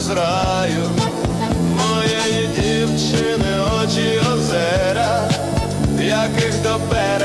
з раю, моєї дівчини очі озера, яких до берега